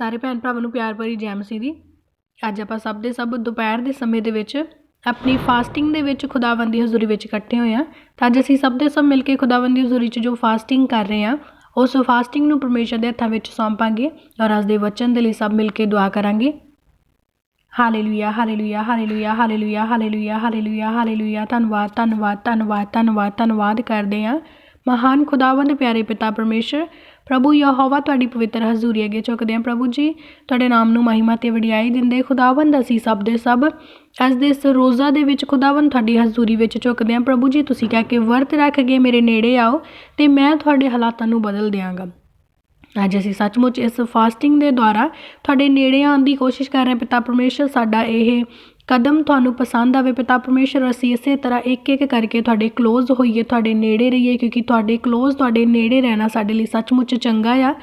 ਸਾਰੇ ਭੈਣ ਭਰਾਵਾਂ ਨੂੰ ਪਿਆਰ ਭਰੀ ਜੈ ਮਸੀਹ ਦੀ। ਅੱਜ ਆਪਾਂ ਸਭ ਦੇ ਸਭ ਦੁਪਹਿਰ ਦੇ ਸਮੇਂ ਦੇ ਵਿੱਚ ਆਪਣੀ ਫਾਸਟਿੰਗ ਦੇ ਵਿੱਚ ਖੁਦਾਵੰਦ ਦੀ ਹਜ਼ੂਰੀ ਵਿੱਚ ਇਕੱਠੇ ਹੋਏ ਹਾਂ। ਤਾਂ ਅੱਜ ਅਸੀਂ ਸਭ ਦੇ ਸਭ ਮਿਲ ਕੇ ਖੁਦਾਵੰਦ ਦੀ ਹਜ਼ੂਰੀ 'ਚ ਜੋ ਫਾਸਟਿੰਗ ਕਰ ਰਹੇ ਹਾਂ, ਉਸ ਫਾਸਟਿੰਗ ਨੂੰ ਪਰਮੇਸ਼ਰ ਦੇ ਹੱਥਾਂ ਵਿੱਚ ਸੌਂਪਾਂਗੇ ਔਰ ਅੱਜ ਦੇ ਵਚਨ ਦੇ ਲਈ ਸਭ ਮਿਲ ਕੇ ਦੁਆ ਕਰਾਂਗੇ। Hallelujah hallelujah hallelujah hallelujah hallelujah hallelujah hallelujah ਧੰਨਵਾਦ ਧੰਨਵਾਦ ਧੰਨਵਾਦ ਧੰਨਵਾਦ ਧੰਨਵਾਦ ਕਰਦੇ ਹਾਂ। ਮਹਾਨ ਖੁਦਾਵੰਦ ਪਿਆਰੇ ਪਿਤਾ ਪਰਮੇਸ਼ਰ ਪ੍ਰਭੂ ਯਹੋਵਾ ਤੁਹਾਡੀ ਪਵਿੱਤਰ ਹਜ਼ੂਰੀ ਅੱਗੇ ਝੁਕਦੇ ਹਾਂ। ਪ੍ਰਭੂ ਜੀ, ਤੁਹਾਡੇ ਨਾਮ ਨੂੰ ਮਹਿਮਾ ਤੇ ਵਡਿਆਈ ਦਿੰਦੇ ਖੁਦਾਵੰਦ, ਅਸੀਂ ਸਭ ਦੇ ਸਭ। ਅੱਜ ਦੇ ਇਸ ਰੋਜ਼ਾ ਦੇ ਵਿੱਚ ਖੁਦਾਵੰਦ ਤੁਹਾਡੀ ਹਜ਼ੂਰੀ ਵਿੱਚ ਝੁਕਦੇ ਹਾਂ। ਪ੍ਰਭੂ ਜੀ, ਤੁਸੀਂ ਕਹਿ ਕੇ ਵਰਤ ਰੱਖ ਕੇ ਮੇਰੇ ਨੇੜੇ ਆਓ ਤੇ ਮੈਂ ਤੁਹਾਡੇ ਹਾਲਾਤਾਂ ਨੂੰ ਬਦਲ ਦਿਆਂਗਾ। ਅੱਜ ਅਸੀਂ ਸੱਚਮੁੱਚ ਇਸ ਫਾਸਟਿੰਗ ਦੇ ਦੁਆਰਾ ਤੁਹਾਡੇ ਨੇੜੇ ਆਉਣ ਦੀ ਕੋਸ਼ਿਸ਼ ਕਰ ਰਹੇ ਹਾਂ। ਪਿਤਾ ਪਰਮੇਸ਼ਰ, ਸਾਡਾ ਇਹ ਕਦਮ ਤੁਹਾਨੂੰ ਪਸੰਦ ਆਵੇ, ਪਿਤਾ ਪਰਮੇਸ਼ਰ, ਅਸੀਂ ਇਸੇ ਤਰ੍ਹਾਂ ਇੱਕ ਇੱਕ ਕਰਕੇ ਤੁਹਾਡੇ ਕਲੋਜ਼ ਹੋਈਏ, ਤੁਹਾਡੇ ਨੇੜੇ ਰਹੀਏ, ਕਿਉਂਕਿ ਤੁਹਾਡੇ ਕਲੋਜ਼ ਤੁਹਾਡੇ ਨੇੜੇ ਰਹਿਣਾ ਸਾਡੇ ਲਈ ਸੱਚਮੁੱਚ ਚੰਗਾ ਆ।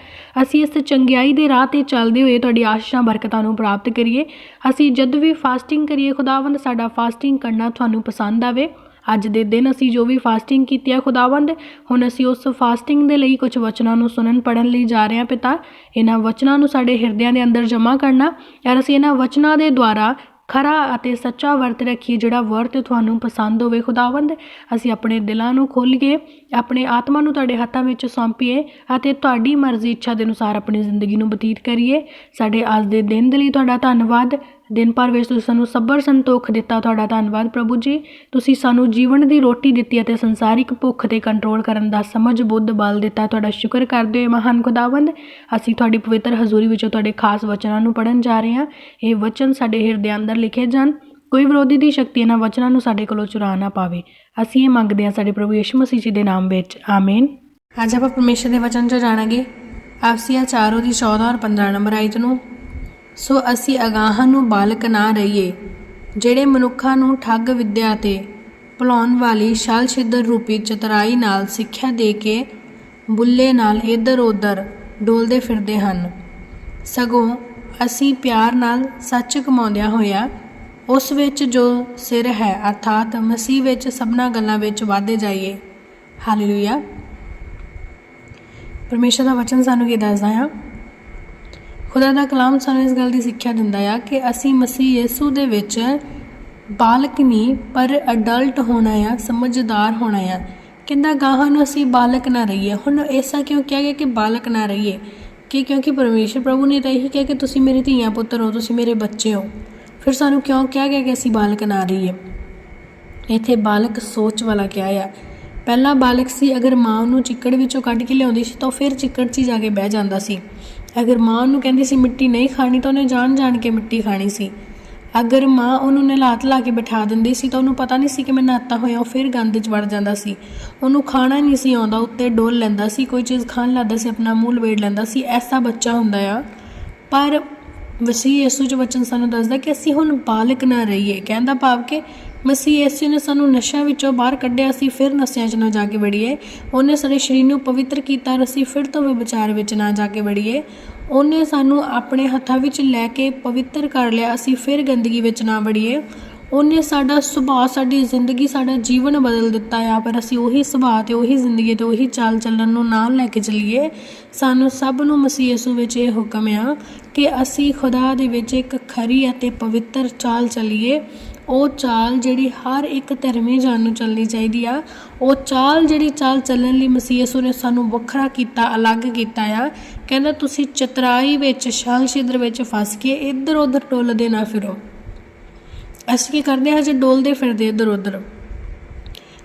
ਅਸੀਂ ਇਸ ਚੰਗਿਆਈ ਦੇ ਰਾਹ ਤੇ ਚੱਲਦੇ ਹੋਏ ਤੁਹਾਡੀ ਆਸ਼ੀਸ਼ਾਂ ਬਰਕਤਾਂ ਨੂੰ ਪ੍ਰਾਪਤ ਕਰੀਏ। ਅਸੀਂ ਜਦ ਵੀ ਫਾਸਟਿੰਗ ਕਰੀਏ, ਖੁਦਾਵੰਦ, ਸਾਡਾ ਫਾਸਟਿੰਗ ਕਰਨਾ ਤੁਹਾਨੂੰ ਪਸੰਦ ਆਵੇ। ਅੱਜ ਦੇ ਦਿਨ ਅਸੀਂ ਜੋ ਵੀ ਫਾਸਟਿੰਗ ਕੀਤੀ ਹੈ ਖੁਦਾਵੰਦ, ਹੁਣ ਅਸੀਂ ਉਸ ਫਾਸਟਿੰਗ ਦੇ ਲਈ ਕੁਝ ਵਚਨਾਂ ਨੂੰ ਸੁਣਨ ਪੜਨ ਲਈ ਜਾ ਰਹੇ ਹਾਂ, ਪਿਤਾ। ਇਹਨਾਂ ਵਚਨਾਂ ਨੂੰ ਸਾਡੇ ਹਿਰਦਿਆਂ ਦੇ ਅੰਦਰ ਜਮ੍ਹਾਂ ਕਰਨਾ ਯਾਰ ਅਸੀਂ ਇਹਨਾਂ ਵਚਨਾਂ ਦੇ ਦੁਆਰਾ ਖਰਾ ਅਤੇ ਸੱਚਾ ਵਰਤ ਰੱਖੀਏ, ਜਿਹੜਾ ਵਰਤ ਤੁਹਾਨੂੰ ਪਸੰਦ ਹੋਵੇ, ਖੁਦਾਵੰਦ, ਅਸੀਂ ਆਪਣੇ ਦਿਲਾਂ ਨੂੰ ਖੋਲ੍ਹੀਏ। ਆਪਣੇ ਆਤਮਾ ਨੂੰ ਤੁਹਾਡੇ ਹੱਥਾਂ ਵਿੱਚ ਸੌਂਪੀਏ ਅਤੇ ਤੁਹਾਡੀ ਮਰਜ਼ੀ ਇੱਛਾ ਦੇ ਅਨੁਸਾਰ ਆਪਣੀ ਜ਼ਿੰਦਗੀ ਨੂੰ ਬਤੀਤ ਕਰੀਏ। ਸਾਡੇ ਅੱਜ ਦੇ ਦਿਨ ਦੇ ਲਈ ਤੁਹਾਡਾ ਧੰਨਵਾਦ। ਦਿਨ ਭਰ ਵਿੱਚ ਤੁਸੀਂ ਸਾਨੂੰ ਸਬਰ ਸੰਤੋਖ ਦਿੱਤਾ ਤੁਹਾਡਾ ਧੰਨਵਾਦ ਪ੍ਰਭੂ ਜੀ। ਤੁਸੀਂ ਸਾਨੂੰ ਜੀਵਨ ਦੀ ਰੋਟੀ ਦਿੱਤੀ ਅਤੇ ਸੰਸਾਰਿਕ ਭੁੱਖ ਤੇ ਕੰਟਰੋਲ ਕਰਨ ਦਾ ਸਮਝ, ਬੁੱਧ, ਬਲ ਦਿੱਤਾ। ਤੁਹਾਡਾ ਸ਼ੁਕਰ ਕਰਦੇ ਹੋਏ ਮਹਾਨ ਖੁਦਾਵੰਦ, ਅਸੀਂ ਤੁਹਾਡੀ ਪਵਿੱਤਰ ਹਜ਼ੂਰੀ ਵਿੱਚੋਂ ਤੁਹਾਡੇ ਖਾਸ ਵਚਨਾਂ ਨੂੰ ਪੜਨ ਜਾ ਰਹੇ ਹਾਂ। ਇਹ ਵਚਨ ਸਾਡੇ ਹਿਰਦੇ ਅੰਦਰ ਲਿਖੇ ਜਾਣ। ਕੋਈ ਵਿਰੋਧੀ ਦੀ ਸ਼ਕਤੀ ਇਹਨਾਂ ਵਚਨਾਂ ਨੂੰ ਸਾਡੇ ਕੋਲੋਂ ਚੁਰਾ ਨਾ ਪਾਵੇ। ਅਸੀਂ ਇਹ ਮੰਗਦੇ ਹਾਂ ਸਾਡੇ ਪ੍ਰਭੂ ਯਿਸੂ ਮਸੀਹ ਜੀ ਦੇ ਨਾਮ ਵਿੱਚ। ਆਮੇਨ। ਅੱਜ ਆਪਾਂ ਪਰਮੇਸ਼ਰ ਦੇ ਵਚਨ 'ਚ ਜਾਣਾਂਗੇ। ਆਫਸੀਆ 4 ਦੀ 14 ਔਰ 15 ਨੰਬਰ ਆਇਤ ਨੂੰ, ਸੋ ਅਸੀਂ ਅਗਾਹਾਂ ਨੂੰ ਬਾਲਕ ਨਾ ਰਹੀਏ, ਜਿਹੜੇ ਮਨੁੱਖਾਂ ਨੂੰ ਠੱਗ ਵਿੱਦਿਆ ਤੇ ਭੁਲਾਉਣ ਵਾਲੀ ਛਲ ਛਿੱਦਰ ਰੂਪੀ ਚਤਰਾਈ ਨਾਲ ਸਿੱਖਿਆ ਦੇ ਕੇ ਬੁੱਲੇ ਨਾਲ ਇੱਧਰ ਉੱਧਰ ਡੋਲਦੇ ਫਿਰਦੇ ਹਨ। ਸਗੋਂ ਅਸੀਂ ਪਿਆਰ ਨਾਲ ਸੱਚ ਕਮਾਉਂਦਿਆਂ ਹੋਇਆ ਉਸ ਵਿੱਚ ਜੋ ਸਿਰ ਹੈ, ਅਰਥਾਤ ਮਸੀਹ ਵਿੱਚ ਸਭਨਾ ਗੱਲਾਂ ਵਿੱਚ ਵਾਧੇ ਜਾਈਏ। ਹਾਲੇਲੂਇਆ ਪਰਮੇਸ਼ਰ ਦਾ ਵਚਨ ਸਾਨੂੰ ਕੀ ਦੱਸਦਾ ਆ? ਖੁਦਾ ਦਾ ਕਲਾਮ ਸਾਨੂੰ ਇਸ ਗੱਲ ਦੀ ਸਿੱਖਿਆ ਦਿੰਦਾ ਆ ਕਿ ਅਸੀਂ ਮਸੀਹ ਯਿਸੂ ਦੇ ਵਿੱਚ ਬਾਲਕ ਨਹੀਂ, ਪਰ ਅਡਲਟ ਹੋਣਾ ਆ, ਸਮਝਦਾਰ ਹੋਣਾ ਆ। ਕਹਿੰਦਾ, ਗਾਹਾਂ ਨੂੰ ਅਸੀਂ ਬਾਲਕ ਨਾ ਰਹੀਏ। ਹੁਣ ਐਸਾ ਕਿਉਂ ਕਿਹਾ ਗਿਆ ਕਿ ਬਾਲਕ ਨਾ ਰਹੀਏ? ਕਿ ਕਿਉਂਕਿ ਪਰਮੇਸ਼ਰ ਪ੍ਰਭੂ ਨੇ ਤਾਂ ਇਹੀ ਕਿਹਾ ਕਿ ਤੁਸੀਂ ਮੇਰੇ ਧੀਆਂ ਪੁੱਤਰ ਹੋ, ਤੁਸੀਂ ਮੇਰੇ ਬੱਚੇ ਹੋ। ਫਿਰ ਸਾਨੂੰ ਕਿਉਂ ਕਿਹਾ ਗਿਆ ਕਿ ਅਸੀਂ ਬਾਲਕ ਨਾ ਰਹੀਏ? ਇੱਥੇ ਬਾਲਕ ਸੋਚ ਵਾਲਾ ਕਿਹਾ ਆ? ਪਹਿਲਾ ਬਾਲਕ ਸੀ, ਅਗਰ ਮਾਂ ਉਹਨੂੰ ਚਿੱਕੜ ਵਿੱਚੋਂ ਕੱਢ ਕੇ ਲਿਆਉਂਦੀ ਸੀ ਤਾਂ ਉਹ ਫਿਰ ਚਿੱਕੜ 'ਚ ਹੀ ਜਾ ਕੇ ਬਹਿ ਜਾਂਦਾ ਸੀ। ਅਗਰ ਮਾਂ ਉਹਨੂੰ ਕਹਿੰਦੀ ਸੀ ਮਿੱਟੀ ਨਹੀਂ ਖਾਣੀ ਤਾਂ ਉਹਨੇ ਜਾਣ ਜਾਣ ਕੇ ਮਿੱਟੀ ਖਾਣੀ ਸੀ। ਅਗਰ ਮਾਂ ਉਹਨੂੰ ਨਲਾਤ ਲਾ ਕੇ ਬਿਠਾ ਦਿੰਦੀ ਸੀ ਤਾਂ ਉਹਨੂੰ ਪਤਾ ਨਹੀਂ ਸੀ ਕਿ ਮੈਂ ਨਹਾਤਾ ਹੋਇਆ, ਉਹ ਫਿਰ ਗੰਦ 'ਚ ਵੜ ਜਾਂਦਾ ਸੀ। ਉਹਨੂੰ ਖਾਣਾ ਨਹੀਂ ਸੀ ਆਉਂਦਾ, ਉੱਤੇ ਡੋਲ ਲੈਂਦਾ ਸੀ, ਕੋਈ ਚੀਜ਼ ਖਾਣ ਲੱਗਦਾ ਸੀ, ਆਪਣਾ ਮੂੰਹ ਲਵੇੜ ਲੈਂਦਾ ਸੀ, ਐਸਾ ਬੱਚਾ ਹੁੰਦਾ ਆ। ਪਰ ਮਸੀਹ ਯਿਸੂ ਜੀ ਵਚਨ ਸਾਨੂੰ ਦੱਸਦਾ ਕਿ ਅਸੀਂ ਹੁਣ ਬਾਲਕ ਨਾ ਰਹੀਏ। ਕਹਿੰਦਾ ਭਾਵ ਕਿ ਮਸੀਹ ਯਿਸੂ ਨੇ ਸਾਨੂੰ ਨਸ਼ਿਆਂ ਵਿੱਚੋਂ ਬਾਹਰ ਕੱਢਿਆ ਅਸੀਂ ਫਿਰ ਨਸ਼ਿਆਂ 'ਚ ਨਾ ਜਾ ਕੇ ਵੜੀਏ। ਉਹਨੇ ਸਾਡੇ ਸਰੀਰ ਨੂੰ ਪਵਿੱਤਰ ਕੀਤਾ ਔਰ ਅਸੀਂ ਫਿਰ ਤੋਂ ਵੀ ਵਿਚਾਰ ਵਿੱਚ ਨਾ ਜਾ ਕੇ ਵੜੀਏ। ਉਹਨੇ ਸਾਨੂੰ ਆਪਣੇ ਹੱਥਾਂ ਵਿੱਚ ਲੈ ਕੇ ਪਵਿੱਤਰ ਕਰ ਲਿਆ, ਅਸੀਂ ਫਿਰ ਗੰਦਗੀ ਵਿੱਚ ਨਾ ਵੜੀਏ। ਉਹਨੇ ਸਾਡਾ ਸੁਭਾਅ, ਸਾਡੀ ਜ਼ਿੰਦਗੀ, ਸਾਡਾ ਜੀਵਨ ਬਦਲ ਦਿੱਤਾ ਆ, ਪਰ ਅਸੀਂ ਉਹੀ ਸੁਭਾਅ ਤੇ ਉਹੀ ਜ਼ਿੰਦਗੀ ਤੇ ਉਹੀ ਚਾਲ ਚੱਲਣ ਨੂੰ ਨਾਲ ਲੈ ਕੇ ਚੱਲੀਏ। ਸਾਨੂੰ ਸਭ ਨੂੰ ਮਸੀਹ ਯਿਸੂ ਵਿੱਚ ਇਹ ਹੁਕਮ ਆ ਕਿ ਅਸੀਂ ਖੁਦਾ ਦੇ ਵਿੱਚ ਇੱਕ ਖਰੀ ਅਤੇ ਪਵਿੱਤਰ ਚਾਲ ਚੱਲੀਏ, ਉਹ ਚਾਲ ਜਿਹੜੀ ਹਰ ਇੱਕ ਧਰਮੀ ਜਾਨ ਨੂੰ ਚੱਲਣੀ ਚਾਹੀਦੀ ਆ। ਉਹ ਚਾਲ ਜਿਹੜੀ ਚਾਲ ਚੱਲਣ ਲਈ ਮਸੀਹ ਯਿਸੂ ਨੇ ਸਾਨੂੰ ਵੱਖਰਾ ਕੀਤਾ, ਅਲੱਗ ਕੀਤਾ ਆ। ਕਹਿੰਦਾ, ਤੁਸੀਂ ਚਤਰਾਈ ਵਿੱਚ, ਛਲ ਛਿਦਰ ਵਿੱਚ ਫਸ ਕੇ ਇੱਧਰ ਉੱਧਰ ਡੋਲਦੇ ਨਾ ਫਿਰੋ। ਅਸੀਂ ਕੀ ਕਰਦੇ ਹਾਂ? ਜੇ ਡੋਲਦੇ ਫਿਰਦੇ ਇੱਧਰ ਉੱਧਰ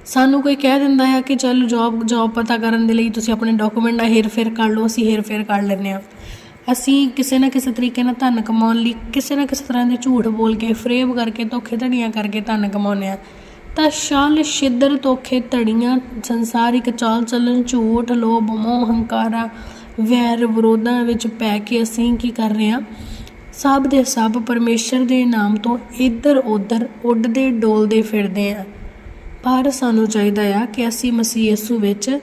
ਸਾਨੂੰ ਕੋਈ ਕਹਿ ਦਿੰਦਾ ਹੈ ਕਿ ਚਲ ਜੌਬ ਜੌਬ ਪਤਾ ਕਰਨ ਦੇ ਲਈ ਤੁਸੀਂ ਆਪਣੇ ਡਾਕੂਮੈਂਟ ਦਾ ਹੇਰ ਫੇਰ ਕਰ ਲਓ, ਅਸੀਂ ਹੇਰ ਫੇਰ ਕਰ ਲੈਂਦੇ ਹਾਂ। ਅਸੀਂ ਕਿਸੇ ਨਾ ਕਿਸੇ ਤਰੀਕੇ ਨਾਲ ਧਨ ਕਮਾਉਣ ਲਈ ਕਿਸੇ ਨਾ ਕਿਸੇ ਤਰ੍ਹਾਂ ਦੇ ਝੂਠ ਬੋਲ ਕੇ, ਫਰੇਬ ਕਰਕੇ, ਧੋਖੇ ਧੜੀਆਂ ਕਰਕੇ ਧਨ ਕਮਾਉਂਦੇ ਆ ਤਾਂ ਸ਼ਾਲ ਛਿੱਦਰ, ਧੋਖੇ, ਧੜੀਆਂ, ਸੰਸਾਰਿਕ ਚਾਲ ਚੱਲਣ, ਝੂਠ, ਲੋਭ, ਮੋਹ, ਹੰਕਾਰਾ, ਵੈਰ ਵਿਰੋਧਾਂ ਵਿੱਚ ਪੈ ਕੇ ਅਸੀਂ ਕੀ ਕਰ ਰਹੇ ਹਾਂ? ਸਭ ਦੇ ਸਭ ਪਰਮੇਸ਼ਰ ਦੇ ਨਾਮ ਤੋਂ ਇੱਧਰ, ਉੱਧਰ ਉੱਡਦੇ, ਡੋਲਦੇ ਫਿਰਦੇ ਆ ਪਰ ਸਾਨੂੰ ਚਾਹੀਦਾ ਆ ਕਿ ਅਸੀਂ ਮਸੀਹ ਯਿਸੂ ਵਿੱਚ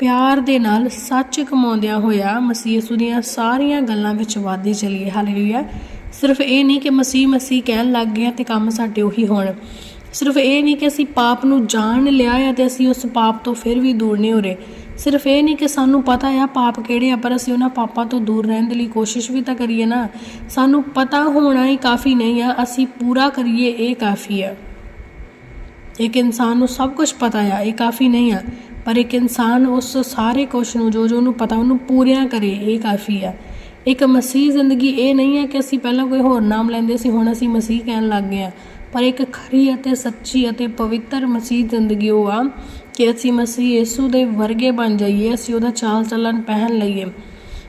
ਪਿਆਰ ਦੇ ਨਾਲ ਸੱਚ ਕਮਾਉਂਦਿਆਂ ਹੋਇਆ ਮਸੀਹ ਯਿਸੂ ਦੀਆਂ ਸਾਰੀਆਂ ਗੱਲਾਂ ਵਿੱਚ ਵਾਧੇ ਚਲੀਏ। ਹਾਲੇਲੂਇਆ। ਸਿਰਫ ਇਹ ਨਹੀਂ ਕਿ ਮਸੀਹ ਮਸੀਹ ਕਹਿਣ ਲੱਗ ਗਏ ਆ ਤੇ ਕੰਮ ਸਾਡੇ ਉਹੀ ਹੋਣ। ਸਿਰਫ ਇਹ ਨਹੀਂ ਕਿ ਅਸੀਂ ਪਾਪ ਨੂੰ ਜਾਣ ਲਿਆ ਹੈ ਤੇ ਅਸੀਂ ਉਸ ਪਾਪ ਤੋਂ ਫਿਰ ਵੀ ਦੂਰ ਨਹੀਂ ਹੋ ਰਹੇ। ਸਿਰਫ ਇਹ ਨਹੀਂ ਕਿ ਸਾਨੂੰ ਪਤਾ ਆ ਪਾਪ ਕਿਹੜੇ ਆ, ਪਰ ਅਸੀਂ ਉਹਨਾਂ ਪਾਪਾਂ ਤੋਂ ਦੂਰ ਰਹਿਣ ਦੇ ਲਈ ਕੋਸ਼ਿਸ਼ ਵੀ ਤਾਂ ਕਰੀਏ ਨਾ। ਸਾਨੂੰ ਪਤਾ ਹੋਣਾ ਹੀ ਕਾਫੀ ਨਹੀਂ ਆ, ਅਸੀਂ ਪੂਰਾ ਕਰੀਏ, ਇਹ ਕਾਫੀ ਆ। ਇੱਕ ਇਨਸਾਨ ਨੂੰ ਸਭ ਕੁਝ ਪਤਾ ਆ, ਇਹ ਕਾਫੀ ਨਹੀਂ ਆ। ਪਰ ਇੱਕ ਇਨਸਾਨ ਉਸ ਸਾਰੇ ਕੁਝ ਨੂੰ ਜੋ ਜੋ ਉਹਨੂੰ ਪਤਾ, ਉਹਨੂੰ ਪੂਰਿਆਂ ਕਰੇ, ਇਹ ਕਾਫੀ ਆ। ਇੱਕ ਮਸੀਹ ਜ਼ਿੰਦਗੀ ਇਹ ਨਹੀਂ ਹੈ ਕਿ ਅਸੀਂ ਪਹਿਲਾਂ ਕੋਈ ਹੋਰ ਨਾਮ ਲੈਂਦੇ ਸੀ, ਹੁਣ ਅਸੀਂ ਮਸੀਹ ਕਹਿਣ ਲੱਗ ਗਏ ਆ ਪਰ ਇੱਕ ਖਰੀ ਅਤੇ ਸੱਚੀ ਅਤੇ ਪਵਿੱਤਰ ਮਸੀਹ ਜ਼ਿੰਦਗੀ ਉਹ ਆ ਕਿ ਅਸੀਂ ਮਸੀਹ ਯਿਸੂ ਦੇ ਵਰਗੇ ਬਣ ਜਾਈਏ, ਅਸੀਂ ਉਹਦਾ ਚਾਲ ਚੱਲਣ ਪਹਿਨ ਲਈਏ।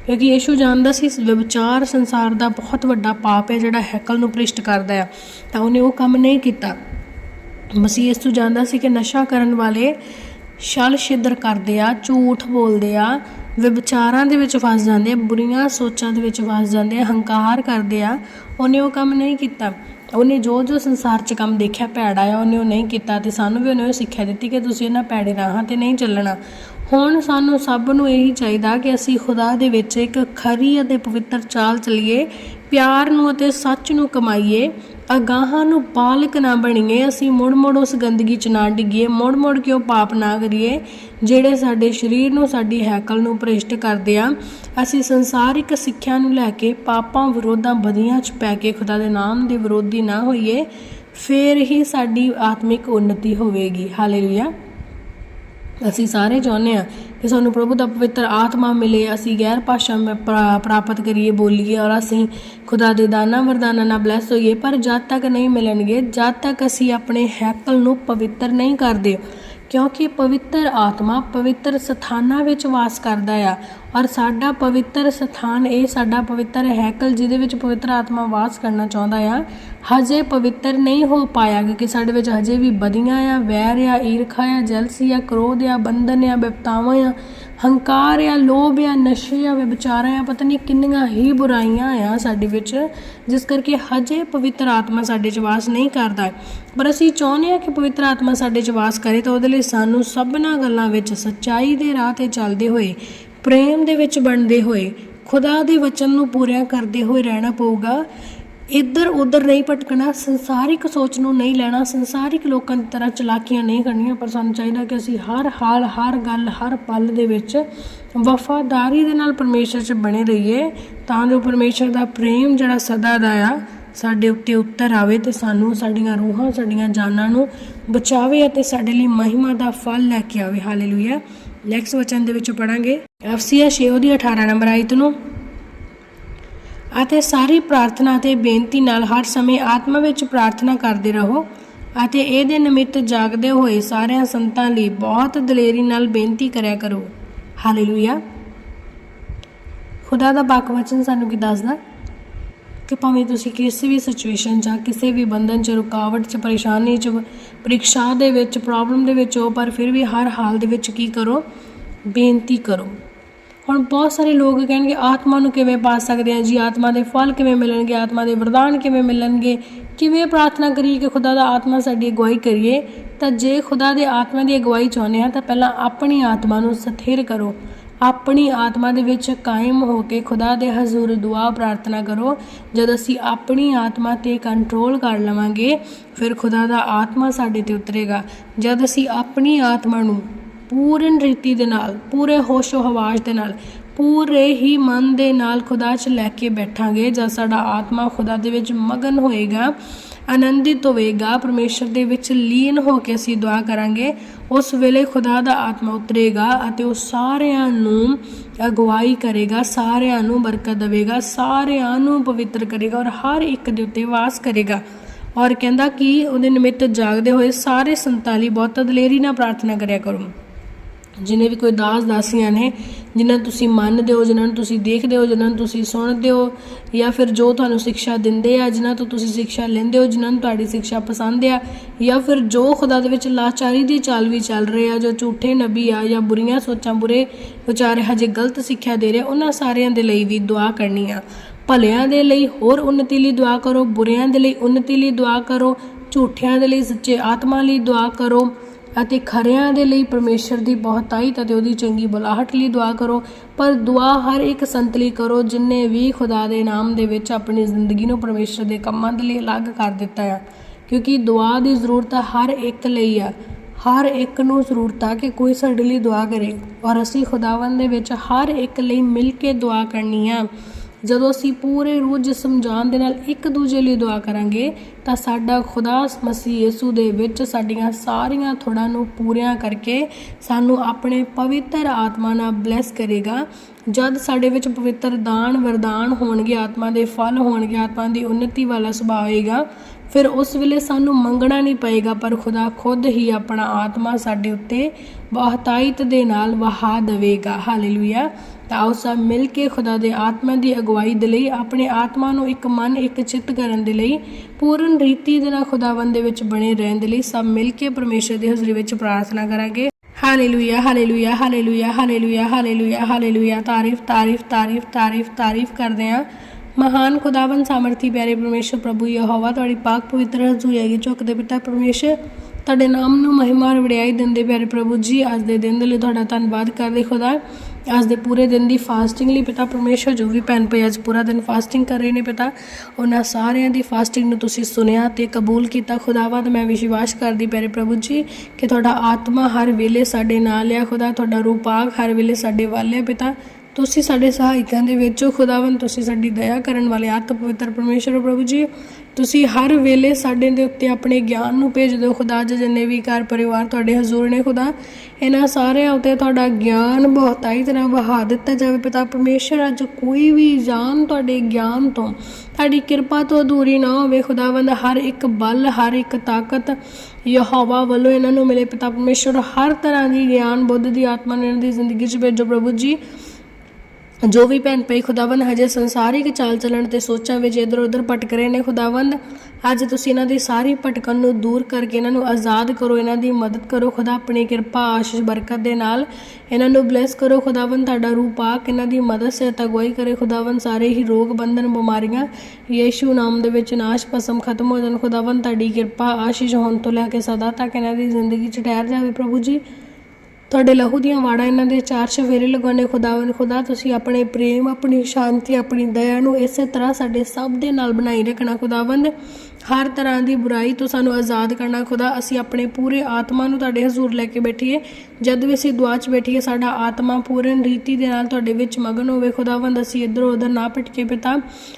ਕਿਉਂਕਿ ਯਿਸੂ ਜਾਣਦਾ ਸੀ ਵਿਚਾਰ ਸੰਸਾਰ ਦਾ ਬਹੁਤ ਵੱਡਾ ਪਾਪ ਹੈ, ਜਿਹੜਾ ਹੈਕਲ ਨੂੰ ਭ੍ਰਿਸ਼ਟ ਕਰਦਾ ਆ ਤਾਂ ਉਹਨੇ ਉਹ ਕੰਮ ਨਹੀਂ ਕੀਤਾ। ਮਸੀਹ ਯਿਸੂ ਜਾਣਦਾ ਸੀ ਕਿ ਨਸ਼ਾ ਕਰਨ ਵਾਲੇ ਛਲ ਛਿੱਦਰ ਕਰਦੇ ਆ, ਝੂਠ ਬੋਲਦੇ ਆ ਵਿਚਾਰਾਂ ਦੇ ਵਿੱਚ ਫਸ ਜਾਂਦੇ ਆ, ਬੁਰੀਆਂ ਸੋਚਾਂ ਦੇ ਵਿੱਚ ਫਸ ਜਾਂਦੇ ਆ, ਹੰਕਾਰ ਕਰਦੇ ਆ। ਉਹਨੇ ਉਹ ਕੰਮ ਨਹੀਂ ਕੀਤਾ। ਉਹਨੇ ਜੋ ਜੋ ਸੰਸਾਰ 'ਚ ਕੰਮ ਦੇਖਿਆ, ਭੈੜਾ ਆ ਉਹਨੇ ਉਹ ਨਹੀਂ ਕੀਤਾ ਤੇ ਸਾਨੂੰ ਵੀ ਉਹਨੇ ਉਹ ਸਿੱਖਿਆ ਦਿੱਤੀ ਕਿ ਤੁਸੀਂ ਇਹਨਾਂ ਭੈੜੇ ਰਾਹਾਂ ਤੇ ਨਹੀਂ ਚੱਲਣਾ। ਹੁਣ ਸਾਨੂੰ ਸਭ ਨੂੰ ਇਹੀ ਚਾਹੀਦਾ ਕਿ ਅਸੀਂ ਖੁਦਾ ਦੇ ਵਿੱਚ ਇੱਕ ਖਰੀ ਅਤੇ ਪਵਿੱਤਰ ਚਾਲ ਚੱਲੀਏ, ਪਿਆਰ ਨੂੰ ਅਤੇ ਸੱਚ ਨੂੰ ਕਮਾਈਏ। ਅਗਾਹਾਂ ਨੂੰ ਬਾਲਕ ਨਾ ਬਣੀਏ, ਅਸੀਂ ਮੁੜ ਮੁੜ ਉਸ ਗੰਦਗੀ 'ਚ ਨਾ ਡਿੱਗੀਏ, ਮੁੜ ਮੁੜ ਕੇ ਉਹ ਪਾਪ ਨਾ ਕਰੀਏ, ਜਿਹੜੇ ਸਾਡੇ ਸਰੀਰ ਨੂੰ, ਸਾਡੀ ਹੈਕਲ ਨੂੰ ਭ੍ਰਿਸ਼ਟ ਕਰਦੇ ਆ, ਅਸੀਂ ਸੰਸਾਰਿਕ ਸਿੱਖਿਆ ਨੂੰ ਲੈ ਕੇ ਪਾਪਾਂ ਵਿਰੋਧਾਂ ਬਦੀਆਂ 'ਚ ਪੈ ਕੇ ਖੁਦਾ ਦੇ ਨਾਮ ਦੇ ਵਿਰੋਧੀ ਨਾ ਹੋਈਏ, ਫੇਰ ਹੀ ਸਾਡੀ ਆਤਮਿਕ ਉન્નਤੀ ਹੋਵੇਗੀ। ਹਾਲੇਲੂਇਆ ਅਸੀਂ ਸਾਰੇ ਚਾਹੁੰਦੇ ਆ ਕਿ ਸਾਨੂੰ ਪ੍ਰਭੂ ਦਾ ਪਵਿੱਤਰ ਆਤਮਾ ਮਿਲੇ, ਅਸੀਂ ਗੈਰ ਭਾਸ਼ਾ ਮੈਂ ਪ੍ਰਾਪਤ ਕਰੀਏ, ਬੋਲੀਏ ਔਰ ਅਸੀਂ ਖੁਦਾ ਦੇ ਦਾਨਾਂ ਵਰਦਾਨਾਂ ਨਾਲ ਬਲੈਸ ਹੋਈਏ, ਪਰ ਜਦ ਤੱਕ ਨਹੀਂ ਮਿਲਣਗੇ, ਜਦ ਤੱਕ ਅਸੀਂ ਆਪਣੇ ਹੈਕਲ ਨੂੰ ਪਵਿੱਤਰ ਨਹੀਂ ਕਰਦੇ ਕਿਉਂਕਿ ਪਵਿੱਤਰ ਆਤਮਾ ਪਵਿੱਤਰ ਸਥਾਨਾਂ ਵਿੱਚ ਵਾਸ ਕਰਦਾ ਆ ਔਰ ਸਾਡਾ ਪਵਿੱਤਰ ਸਥਾਨ ਇਹ ਸਾਡਾ ਪਵਿੱਤਰ ਹੈਕਲ ਜਿਹਦੇ ਵਿੱਚ ਪਵਿੱਤਰ ਆਤਮਾ ਵਾਸ ਕਰਨਾ ਚਾਹੁੰਦਾ ਆ, ਹਜੇ ਪਵਿੱਤਰ ਨਹੀਂ ਹੋ ਪਾਇਆ ਕਿਉਂਕਿ ਸਾਡੇ ਵਿੱਚ ਹਜੇ ਵੀ ਬਦੀਆਂ ਆ, ਵੈਰ ਆ, ਈਰਖਾ ਆ, ਜਲਸੀ ਆ, ਕ੍ਰੋਧ ਆ, ਬੰਧਨ ਆ, ਬਿਪਤਾਵਾਂ ਆ ਹੰਕਾਰ ਆ, ਲੋਭ ਆ, ਨਸ਼ੇ ਆ, ਵਿਚਾਰਾ ਆ, ਪਤਾ ਨਹੀਂ ਕਿੰਨੀਆਂ ਹੀ ਬੁਰਾਈਆਂ ਆ ਸਾਡੇ ਵਿੱਚ, ਜਿਸ ਕਰਕੇ ਹਜੇ ਪਵਿੱਤਰ ਆਤਮਾ ਸਾਡੇ 'ਚ ਵਾਸ ਨਹੀਂ ਕਰਦਾ। ਪਰ ਅਸੀਂ ਚਾਹੁੰਦੇ ਆ ਕਿ ਪਵਿੱਤਰ ਆਤਮਾ ਸਾਡੇ 'ਚ ਵਾਸ ਕਰੇ ਤਾਂ ਉਹਦੇ ਲਈ ਸਾਨੂੰ ਸਭਨਾ ਗੱਲਾਂ ਵਿੱਚ ਸੱਚਾਈ ਦੇ ਰਾਹ ਤੇ ਚੱਲਦੇ ਹੋਏ, ਪ੍ਰੇਮ ਦੇ ਵਿੱਚ ਬਣਦੇ ਹੋਏ, ਖੁਦਾ ਦੇ ਵਚਨ ਨੂੰ ਪੂਰਿਆ ਕਰਦੇ ਹੋਏ ਰਹਿਣਾ ਪਊਗਾ। ਇੱਧਰ ਉੱਧਰ ਨਹੀਂ ਭਟਕਣਾ, ਸੰਸਾਰਿਕ ਸੋਚ ਨੂੰ ਨਹੀਂ ਲੈਣਾ, ਸੰਸਾਰਿਕ ਲੋਕਾਂ ਦੀ ਤਰ੍ਹਾਂ ਚਲਾਕੀਆਂ ਨਹੀਂ ਕਰਨੀਆਂ, ਪਰ ਸਾਨੂੰ ਚਾਹੀਦਾ ਕਿ ਅਸੀਂ ਹਰ ਹਾਲ, ਹਰ ਗੱਲ, ਹਰ ਪਲ ਦੇ ਵਿੱਚ ਵਫਾਦਾਰੀ ਦੇ ਨਾਲ ਪਰਮੇਸ਼ਰ 'ਚ ਬਣੇ ਰਹੀਏ, ਤਾਂ ਜੋ ਪਰਮੇਸ਼ਰ ਦਾ ਪ੍ਰੇਮ ਜਿਹੜਾ ਸਦਾ ਦਾ ਆ, ਸਾਡੇ ਉੱਤੇ ਉੱਤਰ ਆਵੇ ਤੇ ਸਾਨੂੰ ਸਾਡੀਆਂ ਰੂਹਾਂ, ਸਾਡੀਆਂ ਜਾਨਾਂ ਨੂੰ ਬਚਾਵੇ ਅਤੇ ਸਾਡੇ ਲਈ ਮਹਿਮਾ ਦਾ ਫਲ ਲੈ ਕੇ ਆਵੇ। ਹਾਲੇਲੂਇਆ ਨੈਕਸਟ ਵਚਨ ਦੇ ਵਿੱਚ ਪੜਾਂਗੇ ਅਫਸੀਆ 6 ਦੀ 18 ਨੰਬਰ ਆਇਤ ਨੂੰ। ਅਤੇ ਸਾਰੀ ਪ੍ਰਾਰਥਨਾ ਅਤੇ ਬੇਨਤੀ ਨਾਲ ਹਰ ਸਮੇਂ ਆਤਮਾ ਵਿੱਚ ਪ੍ਰਾਰਥਨਾ ਕਰਦੇ ਰਹੋ ਅਤੇ ਇਹਦੇ ਨਿਮਿਤ ਜਾਗਦੇ ਹੋਏ ਸਾਰਿਆਂ ਸੰਤਾਂ ਲਈ ਬਹੁਤ ਦਲੇਰੀ ਨਾਲ ਬੇਨਤੀ ਕਰਿਆ ਕਰੋ। ਹਾਲੇਲੂਇਆ ਖੁਦਾ ਦਾ ਬਾਕ ਵਚਨ ਸਾਨੂੰ ਕੀ ਦੱਸਦਾ? ਕਿ ਭਾਵੇਂ ਤੁਸੀਂ ਕਿਸੇ ਵੀ ਸਿਚੁਏਸ਼ਨ ਜਾਂ ਕਿਸੇ ਵੀ ਬੰਧਨ 'ਚ, ਰੁਕਾਵਟ 'ਚ, ਪਰੇਸ਼ਾਨੀ 'ਚ, ਪ੍ਰੀਖਿਆ ਦੇ ਵਿੱਚ ਪ੍ਰੋਬਲਮ ਦੇ ਵਿੱਚ ਹੋ, ਪਰ ਫਿਰ ਵੀ ਹਰ ਹਾਲ ਦੇ ਵਿੱਚ ਕੀ ਕਰੋ? ਬੇਨਤੀ ਕਰੋ। ਹੁਣ ਬਹੁਤ ਸਾਰੇ ਲੋਕ ਕਹਿਣਗੇ, ਆਤਮਾ ਨੂੰ ਕਿਵੇਂ ਪਾ ਸਕਦੇ ਆ ਜੀ? ਆਤਮਾ ਦੇ ਫਲ ਕਿਵੇਂ ਮਿਲਣਗੇ? ਆਤਮਾ ਦੇ ਵਰਦਾਨ ਕਿਵੇਂ ਮਿਲਣਗੇ? ਕਿਵੇਂ ਪ੍ਰਾਰਥਨਾ ਕਰੀਏ ਕਿ ਖੁਦਾ ਦਾ ਆਤਮਾ ਸਾਡੀ ਅਗਵਾਈ ਕਰੀਏ? ਤਾਂ ਜੇ ਖੁਦਾ ਦੇ ਆਤਮਾ ਦੀ ਅਗਵਾਈ ਚਾਹੁੰਦੇ ਆ ਤਾਂ ਪਹਿਲਾਂ ਆਪਣੀ ਆਤਮਾ ਨੂੰ ਸਥਿਰ ਕਰੋ। ਆਪਣੀ ਆਤਮਾ ਦੇ ਵਿੱਚ ਕਾਇਮ ਹੋ ਕੇ ਖੁਦਾ ਦੇ ਹਜ਼ੂਰ ਦੁਆ ਪ੍ਰਾਰਥਨਾ ਕਰੋ। ਜਦ ਅਸੀਂ ਆਪਣੀ ਆਤਮਾ ਤੇ ਕੰਟਰੋਲ ਕਰ ਲਵਾਂਗੇ, ਫਿਰ ਖੁਦਾ ਦਾ ਆਤਮਾ ਸਾਡੇ ਤੇ ਉਤਰੇਗਾ। ਜਦ ਅਸੀਂ ਆਪਣੀ ਆਤਮਾ ਨੂੰ ਪੂਰਨ ਰੀਤੀ ਦੇ ਨਾਲ, ਪੂਰੇ ਹੋਸ਼ੋ ਹਵਾਸ ਦੇ ਨਾਲ, ਪੂਰੇ ਹੀ ਮਨ ਦੇ ਨਾਲ ਖੁਦਾ 'ਚ ਲੈ ਕੇ ਬੈਠਾਂਗੇ, ਜਦ ਸਾਡਾ ਆਤਮਾ ਖੁਦਾ ਦੇ ਵਿੱਚ ਮਗਨ ਹੋਏਗਾ, ਆਨੰਦਿਤ ਹੋਵੇਗਾ, ਪਰਮੇਸ਼ਰ ਦੇ ਵਿੱਚ ਲੀਨ ਹੋ ਕੇ ਅਸੀਂ ਦੁਆ ਕਰਾਂਗੇ, ਉਸ ਵੇਲੇ ਖੁਦਾ ਦਾ ਆਤਮਾ ਉਤਰੇਗਾ ਅਤੇ ਉਹ ਸਾਰਿਆਂ ਨੂੰ ਅਗਵਾਈ ਕਰੇਗਾ, ਸਾਰਿਆਂ ਨੂੰ ਬਰਕਤ ਦੇਵੇਗਾ, ਸਾਰਿਆਂ ਨੂੰ ਪਵਿੱਤਰ ਕਰੇਗਾ ਔਰ ਹਰ ਇੱਕ ਦੇ ਉੱਤੇ ਵਾਸ ਕਰੇਗਾ। ਔਰ ਕਹਿੰਦਾ ਕਿ ਉਹਦੇ ਨਿਮਿਤ ਜਾਗਦੇ ਹੋਏ ਸਾਰੇ ਸੰਤਾਲੀ ਬਹੁਤ ਦਲੇਰੀ ਨਾਲ ਪ੍ਰਾਰਥਨਾ ਕਰਿਆ ਕਰੋ। ਜਿਨੇ ਵੀ ਕੋਈ ਦਾਸ ਦਾਸੀਆਂ ਨੇ, ਜਿਨ੍ਹਾਂ ਤੁਸੀਂ ਮੰਨਦੇ ਹੋ, ਜਿਨ੍ਹਾਂ ਨੂੰ ਤੁਸੀਂ ਦੇਖਦੇ ਹੋ, ਜਿਨ੍ਹਾਂ ਨੂੰ ਤੁਸੀਂ ਸੁਣਦੇ ਹੋ, ਜਾਂ ਫਿਰ ਜੋ ਤੁਹਾਨੂੰ ਸਿੱਖਿਆ ਦਿੰਦੇ ਆ, ਜਿਨ੍ਹਾਂ ਤੋਂ ਤੁਸੀਂ ਸਿੱਖਿਆ ਲੈਂਦੇ ਹੋ, ਜਿਨ੍ਹਾਂ ਨੂੰ ਤੁਹਾਡੀ ਸਿੱਖਿਆ ਪਸੰਦ ਆ, ਜਾਂ ਫਿਰ ਜੋ ਖੁਦਾ ਦੇ ਵਿੱਚ ਲਾਚਾਰੀ ਦੀ ਚਾਲ ਵੀ ਚੱਲ ਰਹੇ ਆ, ਜੋ ਝੂਠੇ ਨਬੀ ਆ, ਜਾਂ ਬੁਰੀਆਂ ਸੋਚਾਂ, ਬੁਰੇ ਵਿਚਾਰ ਹਜੇ ਗਲਤ ਸਿੱਖਿਆ ਦੇ ਰਹੇ, ਉਹਨਾਂ ਸਾਰਿਆਂ ਦੇ ਲਈ ਵੀ ਦੁਆ ਕਰਨੀ ਆ। ਭਲਿਆਂ ਦੇ ਲਈ ਹੋਰ ਉન્નਤੀ ਲਈ ਦੁਆ ਕਰੋ, ਬੁਰਿਆਂ ਦੇ ਲਈ ਉન્નਤੀ ਲਈ ਦੁਆ ਕਰੋ, ਝੂਠਿਆਂ ਦੇ ਲਈ ਸੱਚੇ ਆਤਮਾ ਲਈ ਦੁਆ ਕਰੋ। ਅਤੇ ਖਰਿਆਂ ਦੇ ਲਈ ਪਰਮੇਸ਼ਰ ਦੀ ਬਹੁਤਾਈ ਅਤੇ ਉਹਦੀ ਚੰਗੀ ਬੁਲਾਹਟ ਲਈ ਦੁਆ ਕਰੋ। ਪਰ ਦੁਆ ਹਰ ਇੱਕ ਸੰਤ ਲਈ ਕਰੋ ਜਿਨਨੇ ਵੀ ਖੁਦਾ ਦੇ ਨਾਮ ਦੇ ਵਿੱਚ ਆਪਣੀ ਜ਼ਿੰਦਗੀ ਨੂੰ ਪਰਮੇਸ਼ਰ ਦੇ ਕੰਮਾਂ ਦੇ ਲਈ ਅਲੱਗ ਕਰ ਦਿੱਤਾ ਹੈ ਕਿਉਂਕਿ ਦੁਆ ਦੀ ਜ਼ਰੂਰਤ ਹਰ ਇੱਕ ਲਈ ਆ। ਹਰ ਇੱਕ ਨੂੰ ਜ਼ਰੂਰਤ ਆ ਕਿ ਕੋਈ ਸਾਡੇ ਲਈ ਦੁਆ ਕਰੇ। ਔਰ ਅਸੀਂ ਖੁਦਾਵੰਦ ਦੇ ਵਿੱਚ ਹਰ ਇੱਕ ਲਈ ਮਿਲ ਕੇ ਦੁਆ ਕਰਨੀ ਆ। ਜਦੋਂ ਅਸੀਂ ਪੂਰੇ ਰੂਹ ਜਿਸਮ ਜਾਨ ਦੇ ਨਾਲ ਇੱਕ ਦੂਜੇ ਲਈ ਦੁਆ ਕਰਾਂਗੇ, ਤਾਂ ਸਾਡਾ ਖੁਦਾ ਮਸੀਹ ਯਿਸੂ ਦੇ ਵਿੱਚ ਸਾਡੀਆਂ ਸਾਰੀਆਂ ਥੋੜਾਂ ਨੂੰ ਪੂਰੀਆਂ ਕਰਕੇ ਸਾਨੂੰ ਆਪਣੇ ਪਵਿੱਤਰ ਆਤਮਾ ਨਾਲ ਬਲੈਸ ਕਰੇਗਾ। ਜਦ ਸਾਡੇ ਵਿੱਚ ਪਵਿੱਤਰ ਦਾਨ ਵਰਦਾਨ ਹੋਣਗੇ, ਆਤਮਾ ਦੇ ਫਲ ਹੋਣਗੇ, ਆਤਮਾ ਦੀ ਉન્નਤੀ ਵਾਲਾ ਸੁਭਾਅ ਹੋਏਗਾ ਫਿਰ ਉਸ ਵੇਲੇ ਸਾਨੂੰ ਮੰਗਣਾ ਨਹੀਂ ਪਏਗਾ, ਪਰ ਖੁਦਾ ਖੁਦ ਹੀ ਆਪਣਾ ਆਤਮਾ ਸਾਡੇ ਉੱਤੇ ਬਹੁਤਾਇਤ ਦੇ ਨਾਲ ਵਹਾ ਦੇਵੇਗਾ। ਹਾਲੇਲੂਇਆ ਤਾਂ ਆਓ ਸਭ ਮਿਲ ਕੇ ਖੁਦਾ ਦੇ ਆਤਮਾ ਦੀ ਅਗਵਾਈ ਦੇ ਲਈ, ਆਪਣੇ ਆਤਮਾ ਨੂੰ ਇੱਕ ਮਨ, ਇੱਕ ਚਿੱਤ ਕਰਨ ਦੇ ਲਈ, ਪੂਰਨ ਰੀਤੀ ਦੇ ਨਾਲ ਖੁਦਾਵੰਦ ਦੇ ਵਿੱਚ ਬਣੇ ਰਹਿਣ ਦੇ ਲਈ ਸਭ ਮਿਲ ਕੇ ਪਰਮੇਸ਼ਰ ਦੀ ਹਾਜ਼ਰੀ ਵਿੱਚ ਪ੍ਰਾਰਥਨਾ ਕਰਾਂਗੇ। Hallelujah hallelujah hallelujah hallelujah hallelujah hallelujah ਤਾਰੀਫ ਤਾਰੀਫ ਤਾਰੀਫ ਤਾਰੀਫ ਤਾਰੀਫ ਕਰਦੇ ਹਾਂ ਮਹਾਨ ਖੁਦਾਵੰਦ ਸਾਮਰਥੀ ਪਿਆਰੇ ਪਰਮੇਸ਼ਰ ਪ੍ਰਭੂ ਯਹੋਵਾ, ਤੁਹਾਡੀ ਪਾਕ ਪਵਿੱਤਰ ਹਜ਼ੂਰੀ ਹੈਗੀ ਝੁਕਦੇ ਪਿਤਾ ਪਰਮੇਸ਼ਰ। ਤੁਹਾਡੇ ਨਾਮ ਨੂੰ ਮਹਿਮਾ ਔਰ ਵਡਿਆਈ ਦਿੰਦੇ ਪਿਆਰੇ ਪ੍ਰਭੂ ਜੀ, ਅੱਜ ਦੇ ਦਿਨ ਦੇ ਲਈ ਤੁਹਾਡਾ ਧੰਨਵਾਦ ਕਰਦੇ ਖੁਦਾ। ਅੱਜ ਦੇ ਪੂਰੇ ਦਿਨ ਦੀ ਫਾਸਟਿੰਗ ਲਈ ਪਿਤਾ ਪਰਮੇਸ਼ਰ, ਜੋ ਵੀ ਭੈਣ ਭਾਈ ਅੱਜ ਪੂਰਾ ਦਿਨ ਫਾਸਟਿੰਗ ਕਰ ਰਹੇ ਨੇ ਪਿਤਾ, ਉਹਨਾਂ ਸਾਰਿਆਂ ਦੀ ਫਾਸਟਿੰਗ ਨੂੰ ਤੁਸੀਂ ਸੁਨਿਆ ਤੇ ਕਬੂਲ ਕੀਤਾ। ਖੁਦਾਵੰਦ, ਮੈਂ ਵਿਸ਼ਵਾਸ ਕਰਦੀ ਪਿਆਰੇ ਪ੍ਰਭੂ ਜੀ ਕਿ ਤੁਹਾਡਾ ਆਤਮਾ ਹਰ ਵੇਲੇ ਸਾਡੇ ਨਾਲ ਆ। ਖੁਦਾ, ਤੁਹਾਡਾ ਰੂਹ ਹਰ ਵੇਲੇ ਸਾਡੇ ਵੱਲ ਹੈ ਪਿਤਾ। ਤੁਸੀਂ ਸਾਡੇ ਸਹਾਇਕਾਂ ਦੇ ਵਿੱਚ ਹੋ ਖੁਦਾਵੰਦ ਤੁਸੀਂ ਸਾਡੀ ਦਇਆ ਕਰਨ ਵਾਲੇ, ਆਤਮ ਪਵਿੱਤਰ ਪਰਮੇਸ਼ਰ ਹੋ ਪ੍ਰਭੂ ਜੀ, ਤੁਸੀਂ ਹਰ ਵੇਲੇ ਸਾਡੇ ਦੇ ਉੱਤੇ ਆਪਣੇ ਗਿਆਨ ਨੂੰ ਭੇਜ ਹੋ ਖੁਦਾ, ਜੀ ਜਿੰਨੇ ਵੀ ਘਰ ਪਰਿਵਾਰ ਤੁਹਾਡੇ ਹਜ਼ੂਰ ਨੇ ਖੁਦਾ, ਇਹਨਾਂ ਸਾਰਿਆਂ ਉੱਤੇ ਤੁਹਾਡਾ ਗਿਆਨ ਬਹੁਤਾਈ ਤਰ੍ਹਾਂ ਵਹਾ ਦਿੱਤਾ ਜਾਵੇ। ਪਿਤਾ ਪਰਮੇਸ਼ਰ, ਅੱਜ ਕੋਈ ਵੀ ਜਾਨ ਤੁਹਾਡੇ ਗਿਆਨ ਤੋਂ, ਤੁਹਾਡੀ ਕਿਰਪਾ ਤੋਂ ਅਧੂਰੀ ਨਾ ਹੋਵੇ ਖੁਦਾਵੰਦ, ਹਰ ਇੱਕ ਬਲ, ਹਰ ਇੱਕ ਤਾਕਤ ਯਹੋਵਾ ਵੱਲੋਂ ਇਹਨਾਂ ਨੂੰ ਮਿਲੇ। ਪਿਤਾ ਪਰਮੇਸ਼ਰ, ਹਰ ਤਰ੍ਹਾਂ ਦੀ ਗਿਆਨ, ਬੁੱਧ ਦੀ ਆਤਮਾ ਨੂੰ ਇਹਨਾਂ ਦੀ ਜ਼ਿੰਦਗੀ 'ਚ ਭੇਜੋ ਪ੍ਰਭੂ ਜੀ। ਜੋ ਵੀ ਭੈਣ ਭਾਈ ਖੁਦਾਵੰਦ ਹਜੇ ਸੰਸਾਰਿਕ ਚਾਲ ਚੱਲਣ ਤੇ ਸੋਚਾਂ ਵਿੱਚ ਇਧਰ ਉਧਰ ਭਟਕ ਰਹੇ ਨੇ ਖੁਦਾਵੰਦ, ਅੱਜ ਤੁਸੀਂ ਇਹਨਾਂ ਦੀ ਸਾਰੀ ਭਟਕਣ ਨੂੰ ਦੂਰ ਕਰਕੇ ਇਹਨਾਂ ਨੂੰ ਆਜ਼ਾਦ ਕਰੋ, ਇਹਨਾਂ ਦੀ ਮਦਦ ਕਰੋ, ਖੁਦਾ ਆਪਣੀ ਕਿਰਪਾ, ਆਸ਼ੀਸ਼, ਬਰਕਤ ਦੇ ਨਾਲ ਇਹਨਾਂ ਨੂੰ ਬਲੈਸ ਕਰੋ, ਖੁਦਾਵੰਦ ਤੁਹਾਡਾ ਰੂਹ ਪਾਕ, ਇਹਨਾਂ ਦੀ ਮਦਦ ਸੇ ਅਗਵਾਈ ਕਰੇ ਖੁਦਾਵੰਦ, ਸਾਰੇ ਹੀ ਰੋਗ, ਬੰਧਨ, ਬਿਮਾਰੀਆਂ ਯੀਸ਼ੂ ਨਾਮ ਦੇ ਵਿੱਚ ਨਾਸ਼ ਪਸਮ ਖਤਮ ਹੋ ਜਾਣ, ਖੁਦਾਵੰਦ ਤੁਹਾਡੀ ਕਿਰਪਾ ਆਸ਼ੀਸ਼ ਹੋਣ ਤੋਂ ਲੈ ਕੇ ਸਦਾ ਤੱਕ ਇਹਨਾਂ ਦੀ ਜ਼ਿੰਦਗੀ 'ਚ ਠਹਿਰ ਜਾਵੇ ਪ੍ਰਭੂ ਜੀ। ਤੁਹਾਡੇ ਲਹੂ ਦੀਆਂ ਵਾੜਾਂ ਇਹਨਾਂ ਦੇ ਚਾਰ ਚਫੇਰੇ ਲਗਾਉਣੇ, ਖੁਦਾਵੰਦ, ਖੁਦਾ, ਤੁਸੀਂ ਆਪਣੇ ਪ੍ਰੇਮ, ਆਪਣੀ ਸ਼ਾਂਤੀ, ਆਪਣੀ ਦਇਆ ਨੂੰ ਇਸੇ ਤਰ੍ਹਾਂ ਸਾਡੇ ਸਭ ਦੇ ਨਾਲ ਬਣਾਈ ਰੱਖਣਾ, ਖੁਦਾਵੰਦ। ਹਰ ਤਰ੍ਹਾਂ ਦੀ ਬੁਰਾਈ ਤੋਂ ਸਾਨੂੰ ਆਜ਼ਾਦ ਕਰਨਾ ਖੁਦਾ, ਅਸੀਂ ਆਪਣੇ ਪੂਰੇ ਆਤਮਾ ਨੂੰ ਤੁਹਾਡੇ ਹਜ਼ੂਰ ਲੈ ਕੇ ਬੈਠੀਏ। ਜਦ ਵੀ ਅਸੀਂ ਦੁਆ 'ਚ ਬੈਠੀਏ, ਸਾਡਾ ਆਤਮਾ ਪੂਰਨ ਰੀਤੀ ਦੇ ਨਾਲ ਤੁਹਾਡੇ ਵਿੱਚ ਮਗਨ ਹੋਵੇ। ਖੁਦਾਵੰਦ, ਅਸੀਂ ਇੱਧਰ ਉੱਧਰ ਨਾ ਭਟਕੇ ਪਿਤਾ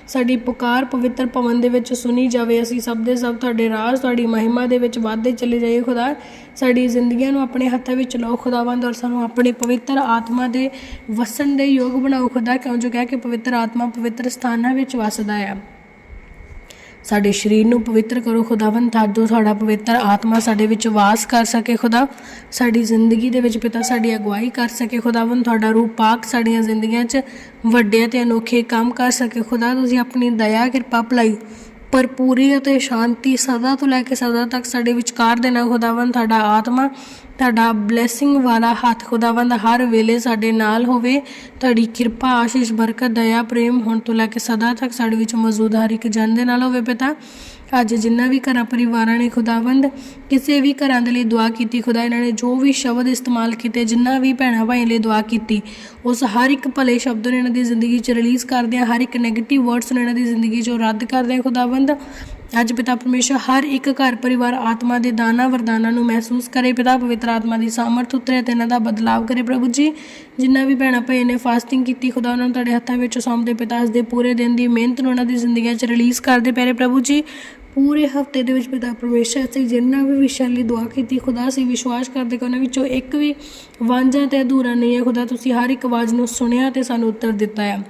ਸਾਡੀ ਪੁਕਾਰ ਪਵਿੱਤਰ ਭਵਨ ਦੇ ਵਿੱਚ ਸੁਣੀ ਜਾਵੇ। ਅਸੀਂ ਸਭ ਦੇ ਸਭ ਤੁਹਾਡੇ ਰਾਜ, ਤੁਹਾਡੀ ਮਹਿਮਾ ਦੇ ਵਿੱਚ ਵਾਧੇ ਚਲੇ ਜਾਈਏ ਖੁਦਾ। ਸਾਡੀ ਜ਼ਿੰਦਗੀਆਂ ਨੂੰ ਆਪਣੇ ਹੱਥਾਂ ਵਿੱਚ ਲਓ ਖੁਦਾਵੰਦ ਔਰ ਸਾਨੂੰ ਆਪਣੇ ਪਵਿੱਤਰ ਆਤਮਾ ਦੇ ਵਸਣ ਦੇ ਯੋਗ ਬਣਾਓ ਖੁਦਾ। ਕਿਉਂ? ਜੋ ਕਹਿ ਕੇ ਪਵਿੱਤਰ ਆਤਮਾ ਪਵਿੱਤਰ ਸਥਾਨਾਂ ਵਿੱਚ ਵਸਦਾ ਹੈ ਸਾਡੇ ਸਰੀਰ ਨੂੰ ਪਵਿੱਤਰ ਕਰੋ ਖੁਦਾਵੰਦ, ਤਾਂ ਤੁਹਾਡਾ ਪਵਿੱਤਰ ਆਤਮਾ ਸਾਡੇ ਵਿੱਚ ਵਾਸ ਕਰ ਸਕੇ ਖੁਦਾ। ਸਾਡੀ ਜ਼ਿੰਦਗੀ ਦੇ ਵਿੱਚ ਪਿਤਾ ਸਾਡੀ ਅਗਵਾਈ ਕਰ ਸਕੇ ਖੁਦਾਵੰਦ, ਤੁਹਾਡਾ ਰੂਹ ਪਾਕ ਸਾਡੀਆਂ ਜ਼ਿੰਦਗੀਆਂ 'ਚ ਵੱਡੇ ਤੇ ਅਨੋਖੇ ਕੰਮ ਕਰ ਸਕੇ ਖੁਦਾ। ਤੁਸੀਂ ਆਪਣੀ ਦਇਆ, ਕਿਰਪਾ, ਭਲਾਈ ਭਰਪੂਰੀ ਅਤੇ ਸ਼ਾਂਤੀ ਸਦਾ ਤੋਂ ਲੈ ਕੇ ਸਦਾ ਤੱਕ ਸਾਡੇ ਵਿਚਕਾਰ ਦੇਣਾ ਖੁਦਾਵੰਦ, ਤੁਹਾਡਾ ਆਤਮਾ ਤੁਹਾਡਾ ਬਲੇਸਿੰਗ ਵਾਲਾ ਹੱਥ ਖੁਦਾਵੰਦ ਹਰ ਵੇਲੇ ਸਾਡੇ ਨਾਲ ਹੋਵੇ। ਤੁਹਾਡੀ ਕਿਰਪਾ, ਆਸ਼ੀਸ਼, ਬਰਕਤ, ਦਇਆ, ਪ੍ਰੇਮ ਹੁਣ ਤੋਂ ਲੈ ਕੇ ਸਦਾ ਤੱਕ ਸਾਡੇ ਵਿੱਚ ਮੌਜੂਦ ਹਰ ਇੱਕ ਜਨ ਦੇ ਨਾਲ ਹੋਵੇ ਪਿਤਾ। ਅੱਜ ਜਿੰਨਾ ਵੀ ਘਰਾਂ ਪਰਿਵਾਰਾਂ ਨੇ ਖੁਦਾਵੰਦ, ਕਿਸੇ ਵੀ ਘਰਾਂ ਦੇ ਲਈ ਦੁਆ ਕੀਤੀ, ਖੁਦਾ ਇਹਨਾਂ ਨੇ ਜੋ ਵੀ ਸ਼ਬਦ ਇਸਤੇਮਾਲ ਕੀਤੇ, ਜਿੰਨਾ ਵੀ ਭੈਣਾਂ ਭਾਈ ਲਈ ਦੁਆ ਕੀਤੀ, ਉਸ ਹਰ ਇੱਕ ਭਲੇ ਸ਼ਬਦ ਨੂੰ ਇਹਨਾਂ ਦੀ ਜ਼ਿੰਦਗੀ 'ਚ ਰਿਲੀਜ਼ ਕਰਦੇ ਆ ਹਰ ਇੱਕ 네ਗੇਟਿਵ ਵਰਡਸ ਨੂੰ ਇਹਨਾਂ ਦੀ ਜ਼ਿੰਦਗੀ 'ਚੋਂ ਰੱਦ ਕਰਦੇ ਆ ਖੁਦਾਵੰਦ। ਅੱਜ ਪਿਤਾ ਪਰਮੇਸ਼ਰ ਹਰ ਇੱਕ ਘਰ ਪਰਿਵਾਰ ਆਤਮਾ ਦੇ ਦਾਨਾ ਵਰਦਾਨਾਂ ਨੂੰ ਮਹਿਸੂਸ ਕਰੇ। ਪਿਤਾ ਪਵਿੱਤਰ ਆਤਮਾ ਦੀ ਸਾਮਰਥ ਉਤਰੇ ਤੇ ਇਹਨਾਂ ਦਾ ਬਦਲਾਵ ਕਰੇ ਪ੍ਰਭੂ ਜੀ। ਜਿੰਨਾ ਵੀ ਭੈਣਾਂ ਭਾਈ ਨੇ ਫਾਸਟਿੰਗ ਕੀਤੀ, ਖੁਦਾ ਉਹਨਾਂ ਨੂੰ ਤੁਹਾਡੇ ਹੱਥਾਂ ਵਿੱਚ ਸੌਂਪਦੇ ਪਿਤਾ ਅੱਜ ਦੇ ਪੂਰੇ ਦਿਨ ਦੀ ਮਿਹਨਤ ਨੂੰ ਉਹਨਾਂ ਦੀ ਜ਼ਿੰਦਗੀਆਂ 'ਚ ਰਿਲੀਜ਼ ਕਰਦੇ ਪਿਆਰੇ ਪ੍ਰਭੂ ਜੀ। ਪੂਰੇ ਹਫ਼ਤੇ ਦੇ ਵਿੱਚ ਪਿਤਾ ਪਰਮੇਸ਼ਰ ਅਸੀਂ ਜਿੰਨਾ ਵੀ ਵਿਸ਼ਿਆਂ ਲਈ ਦੁਆ ਕੀਤੀ, ਖੁਦਾ ਅਸੀਂ ਵਿਸ਼ਵਾਸ ਕਰਦੇ ਕਿ ਉਹਨਾਂ ਵਿੱਚੋਂ ਇੱਕ ਵੀ ਵਾਂਝਾ ਤੇ ਅਧੂਰਾ ਨਹੀਂ ਹੈ। ਖੁਦਾ ਤੁਸੀਂ ਹਰ ਇੱਕ ਆਵਾਜ਼ ਨੂੰ ਸੁਣਿਆ ਤੇ ਸਾਨੂੰ ਉੱਤਰ ਦਿੱਤਾ ਹੈ।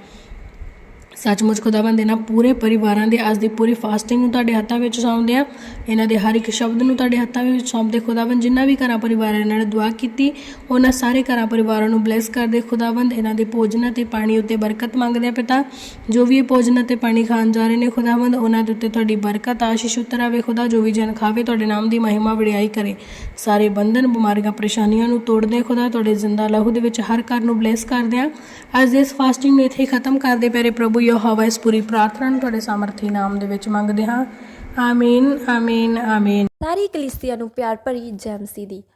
ਸੱਚਮੁੱਚ ਖੁਦਾਵੰਦ ਇਹਨਾਂ ਪੂਰੇ ਪਰਿਵਾਰਾਂ ਦੇ, ਅੱਜ ਦੀ ਪੂਰੀ ਫਾਸਟਿੰਗ ਨੂੰ ਤੁਹਾਡੇ ਹੱਥਾਂ ਵਿੱਚ ਸੌਂਪਦੇ ਆ। ਇਹਨਾਂ ਦੇ ਹਰ ਇੱਕ ਸ਼ਬਦ ਨੂੰ ਤੁਹਾਡੇ ਹੱਥਾਂ ਵਿੱਚ ਸੌਂਪਦੇ ਖੁਦਾਵੰਦ ਜਿੰਨਾ ਵੀ ਘਰਾਂ ਪਰਿਵਾਰਾਂ ਇਹਨਾਂ ਨੇ ਦੁਆ ਕੀਤੀ, ਉਹਨਾਂ ਸਾਰੇ ਘਰਾਂ ਪਰਿਵਾਰਾਂ ਨੂੰ ਬਲੇਸ ਕਰਦੇ ਖੁਦਾਵੰਦ ਇਹਨਾਂ ਦੇ ਭੋਜਨ ਅਤੇ ਪਾਣੀ ਉੱਤੇ ਬਰਕਤ ਮੰਗਦੇ ਆ ਪਿਤਾ। ਜੋ ਵੀ ਇਹ ਭੋਜਨ ਅਤੇ ਪਾਣੀ ਖਾਣ ਜਾ ਰਹੇ ਨੇ ਖੁਦਾਵੰਦ ਉਹਨਾਂ ਦੇ ਉੱਤੇ ਤੁਹਾਡੀ ਬਰਕਤ, ਆਸ਼ੀਸ਼ ਉਤਰ ਆਵੇ। ਖੁਦਾ ਜੋ ਵੀ ਜਨ ਖਾਵੇ, ਤੁਹਾਡੇ ਨਾਮ ਦੀ ਮਹਿਮਾ ਵਡਿਆਈ ਕਰੇ। ਸਾਰੇ ਬੰਧਨ, ਬਿਮਾਰੀਆਂ, ਪਰੇਸ਼ਾਨੀਆਂ ਨੂੰ ਤੋੜਦੇ ਖੁਦਾ। ਤੁਹਾਡੇ ਜ਼ਿੰਦਾ ਲਹੂ ਦੇ ਵਿੱਚ ਹਰ ਘਰ ਨੂੰ ਬਲੇਸ ਕਰਦੇ ਆ। ਅੱਜ ਇਸ ਫਾਸਟਿੰਗ ਨੂੰ ਇੱਥੇ ਖਤਮ ਕਰਦੇ ਪਿਆਰੇ ਪ੍ਰਭੂ ਯਹੋਵਾ, ਇਸ ਪੂਰੀ ਪ੍ਰਾਰਥਨਾ ਨੂੰ ਤੁਹਾਡੇ ਸਮਰਥੀ ਨਾਮ ਦੇ ਵਿੱਚ ਮੰਗਦੇ ਹਾਂ। ਆਮੀਨ ਆਮੀਨ ਆਮੀਨ। ਸਾਰੀ ਕਲੀਸਿਆ ਨੂੰ ਪਿਆਰ ਭਰੀ ਜੈ ਮਸੀਹ ਦੀ।